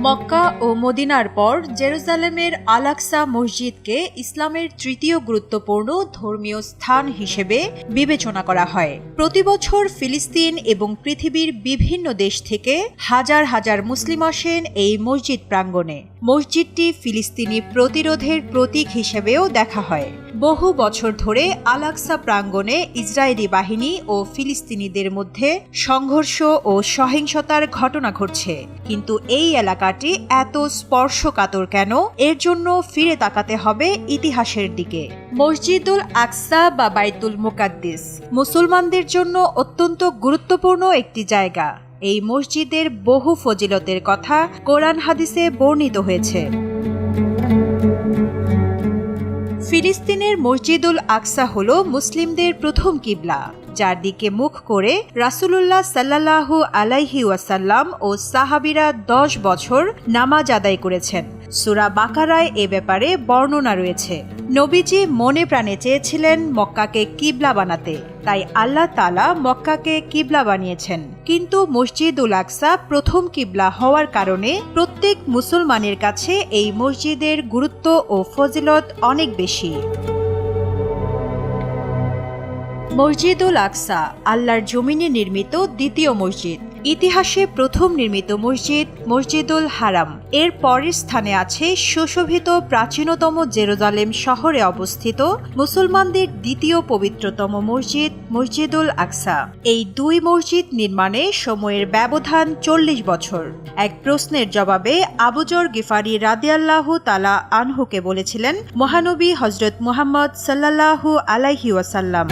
মক্কা ও মদিনার পর জেরুজালেমের আলাকসা মসজিদকে ইসলামের তৃতীয় গুরুত্বপূর্ণ ধর্মীয় স্থান হিসেবে বিবেচনা করা হয়। প্রতি বছর ফিলিস্তিন এবং পৃথিবীর বিভিন্ন দেশ থেকে হাজার হাজার মুসলিম আসেন এই মসজিদ প্রাঙ্গণে। মসজিদটি ফিলিস্তিনি প্রতিরোধের প্রতীক হিসেবেও দেখা হয়। বহু বছর ধরে আলাকসা প্রাঙ্গণে ইসরায়েলি বাহিনী ও ফিলিস্তিনিদের মধ্যে সংঘর্ষ ও সহিংসতার ঘটনা ঘটছে। কিন্তু এই এলাকাটি এত স্পর্শকাতর কেন? এর জন্য ফিরে তাকাতে হবে ইতিহাসের দিকে। মসজিদুল আকসা বা বাইতুল মুকাদ্দিস মুসলমানদের জন্য অত্যন্ত গুরুত্বপূর্ণ একটি জায়গা। এই মসজিদের বহু ফজিলতের কথা কোরআন হাদিসে বর্ণিত হয়েছে। ফিলিস্তিনের মসজিদুল আকসা হল মুসলিমদের প্রথম কিবলা, যার দিকে মুখ করে রাসুলুল্লাহ সাল্লাহু আলাইহি ওয়াসাল্লাম ও সাহাবিরা দশ বছর নামাজ আদায় করেছেন। সুরা বাকারায় এ ব্যাপারে বর্ণনা রয়েছে। নবীজি মনে প্রাণে চেয়েছিলেন মক্কাকে কিবলা বানাতে। তাই আল্লাহ তালা মক্কাকে কিবলা বানিয়েছেন। কিন্তু মসজিদুল আকসা প্রথম কিবলা হওয়ার কারণে প্রত্যেক মুসলমানের কাছে এই মসজিদের গুরুত্ব ও ফজিলত অনেক বেশি। মসজিদুল আকসা, আল্লাহর জমিনে নির্মিত দ্বিতীয় মসজিদ। ইতিহাসে প্রথম নির্মিত মসজিদ, মসজিদুল হারাম। এর পরের স্থানে আছে সুশোভিত প্রাচীনতম জেরুজালেম শহরে অবস্থিত মুসলমানদের দ্বিতীয় পবিত্রতম মসজিদ, মসজিদুল আকসা। এই দুই মসজিদ নির্মাণে সময়ের ব্যবধান চল্লিশ বছর। এক প্রশ্নের জবাবে আবুজর গিফারি রাদিয়াল্লাহু তালা আনহুকে বলেছিলেন, মহানবী হজরত মুহাম্মদ সাল্লাল্লাহু আলাইহি ওয়াসাল্লাম।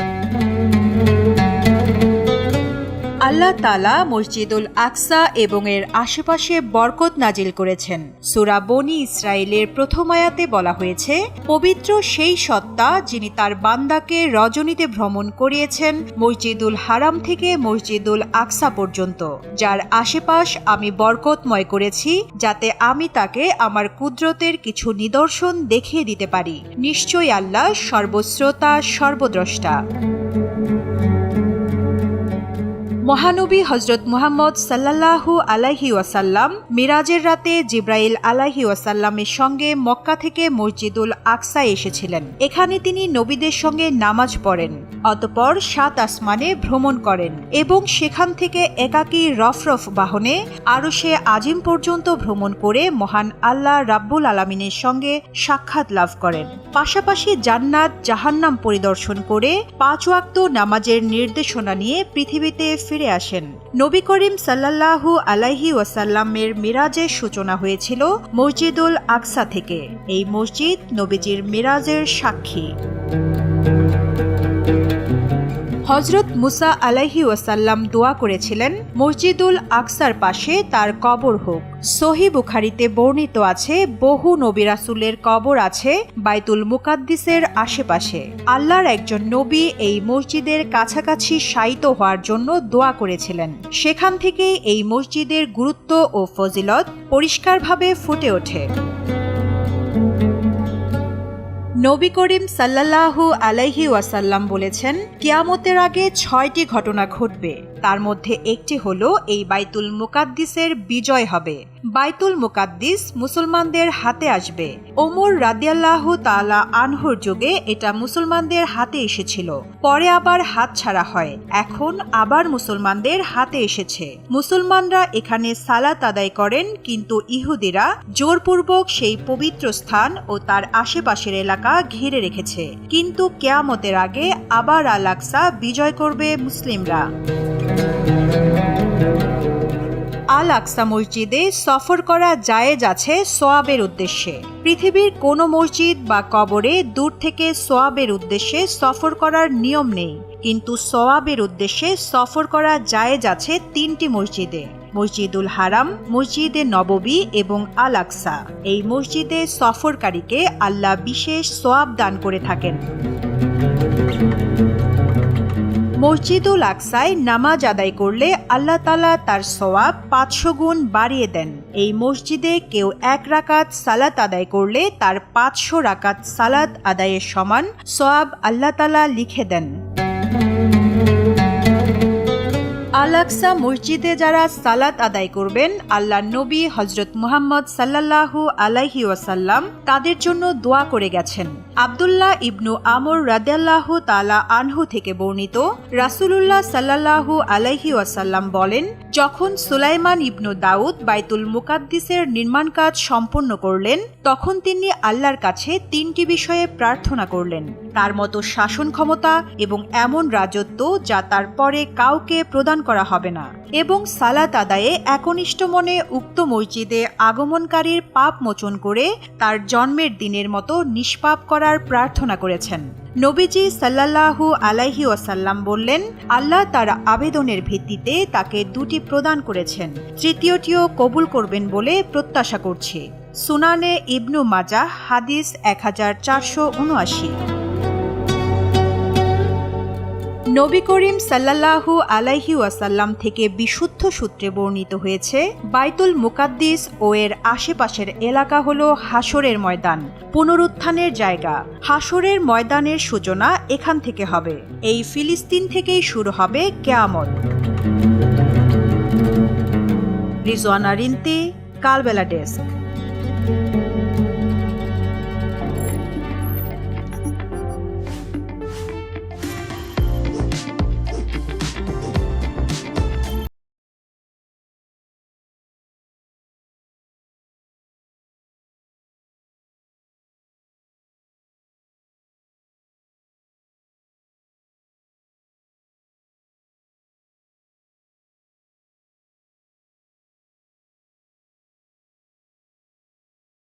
আল্লাহ তালা মসজিদুল আকসা এবং এর আশেপাশে বরকত নাজিল করেছেন। সুরা বনি ইসরায়েলের প্রথম আয়াতে বলা হয়েছে, পবিত্র সেই সত্তা যিনি তার বান্দাকে রজনীতে ভ্রমণ করিয়েছেন মসজিদুল হারাম থেকে মসজিদুল আকসা পর্যন্ত। যার আশেপাশ আমি বরকতময় করেছি, যাতে আমি তাকে আমার কুদরতের কিছু নিদর্শন দেখিয়ে দিতে পারি। নিশ্চয়ই আল্লাহ সর্বশ্রোতা, সর্বদ্রষ্টা। মহানবী হজরত মুহাম্মদ সাল্লাল্লাহু আলাইহি ওয়াসাল্লাম মিরাজের রাতে জিব্রাইল আলাইহি ওয়াসাল্লামের সঙ্গে মক্কা থেকে মসজিদুল আকসা এসেছিলেন। এখানে তিনি নবীদের সঙ্গে নামাজ পড়েন, অতপর সাত আসমানে ভ্রমণ করেন এবং সেখান থেকে একাকী রফরফ বাহনে আরও সে আজিম পর্যন্ত ভ্রমণ করে মহান আল্লাহ রাব্বুল আলমিনের সঙ্গে সাক্ষাৎ লাভ করেন। পাশাপাশি জান্নাত জাহান্নাম পরিদর্শন করে পাঁচ ওয়াক্ত নামাজের নির্দেশনা নিয়ে পৃথিবীতে ফিরে আসেন। নবী করিম সাল্লাল্লাহু আলাইহি ওয়াসাল্লামের মিরাজের সূচনা হয়েছিল মসজিদুল আকসা থেকে। এই মসজিদ নবীজির মিরাজের সাক্ষী। হজরত মুসা আলাইহি ওয়াসাল্লাম দোয়া করেছিলেন, মসজিদুল আকসার পাশে তার কবর হোক। সহি বুখারিতে বর্ণিত আছে, বহু নবী রাসুলের কবর আছে বাইতুল মুকাদ্দিসের আশেপাশে। আল্লাহর একজন নবী এই মসজিদের কাছাকাছি শায়িত হওয়ার জন্য দোয়া করেছিলেন। সেখান থেকেই এই মসজিদের গুরুত্ব ও ফজিলত পরিষ্কারভাবে ফুটে ওঠে। নবী করিম সাল্লাল্লাহু আলাইহি ওয়াসাল্লাম বলেছেন কিয়ামতের আগে ছয়টি ঘটনা ঘটবে। তার মধ্যে একটি হল এই বাইতুল মুকাদ্দিসের বিজয় হবে। বাইতুল মুকাদ্দিস মুসলমানদের হাতে আসবে। ওমর রাদিয়াল্লাহ তালা আনহুর যুগে এটা মুসলমানদের হাতে এসেছিল। পরে আবার হাত ছাড়া হয়। এখন আবার মুসলমানদের হাতে এসেছে। মুসলমানরা এখানে সালাত আদায় করেন, কিন্তু ইহুদিরা জোরপূর্বক সেই পবিত্র স্থান ও তার আশেপাশের এলাকা ঘিরে রেখেছে। কিন্তু কেয়ামতের আগে আবার আলাকসা বিজয় করবে মুসলিমরা। আল আকসা মসজিদে সফর করা জায়েজ আছে সোয়াবের উদ্দেশ্যে। পৃথিবীর কোনো মসজিদ বা কবরে দূর থেকে সোয়াবের উদ্দেশ্যে সফর করার নিয়ম নেই। কিন্তু সোয়াবের উদ্দেশ্যে সফর করা জায়েজ আছে তিনটি মসজিদে। মসজিদুল হারাম, মসজিদে নববী এবং আল আকসা। এই মসজিদে সফরকারীকে আল্লাহ বিশেষ সোয়াব দান করে থাকেন। মসজিদুল আকসায় নামাজ আদায় করলে আল্লাহ তালা তার সওয়াব পাঁচশো গুণ বাড়িয়ে দেন। এই মসজিদে কেউ এক রাকাত সালাত আদায় করলে তার পাঁচশো রাকাত সালাত আদায়ের সমান সওয়াব আল্লাহ তালা লিখে দেন। আল আকসা মসজিদে যারা সালাত আদায় করবেন আল্লাহ নবী হজরত মুহাম্মদ সাল্লাল্লাহু আলাইহি ওয়াসাল্লাম তাদের জন্য দোয়া করে গেছেন। আবদুল্লাহ ইবনু আমর রাদিয়াল্লাহু তালা আনহু থেকে বর্ণিত রাসূলুল্লাহ সাল্লাল্লাহু আলাইহি ওয়াসাল্লাম বলেন, যখন সুলাইমান ইবনু দাউদ বাইতুল মুকাদ্দিসের নির্মাণ কাজ সম্পন্ন করলেন, তখন তিনি আল্লাহর কাছে তিনটি বিষয়ে প্রার্থনা করলেন। তার মতো শাসন ক্ষমতা এবং এমন রাজত্ব যা তার পরে কাউকে প্রদান করা হবে না এবং সালাত আদায়ে একনিষ্ঠ মনে উক্ত মসজিদে আগমনকারীর পাপ মোচন করে তার জন্মের দিনের মতো নিষ্পাপ করার প্রার্থনা করেছেন। নবীজি সাল্লাল্লাহু আলাইহি ওয়াসাল্লাম বললেন, আল্লাহ তার আবেদনের ভিত্তিতে তাকে দুটি প্রদান করেছেন। তৃতীয়টিও কবুল করবেন বলে প্রত্যাশা করছি। সুনানে ইবনু মাজা হাদিস এক হাজার চারশো উনআশি। নবী করিম সাল্লাল্লাহু আলাইহি ওয়াসাল্লাম থেকে বিশুদ্ধ সূত্রে বর্ণিত হয়েছে, বাইতুল মুকাদ্দিস ও এর আশেপাশের এলাকা হল হাসরের ময়দান। পুনরুত্থানের জায়গা। হাসরের ময়দানের সূচনা এখান থেকে হবে। এই ফিলিস্তিন থেকেই শুরু হবে কেয়ামত। রিজওয়ানা রিন্তি, কালবেলা ডেস্ক।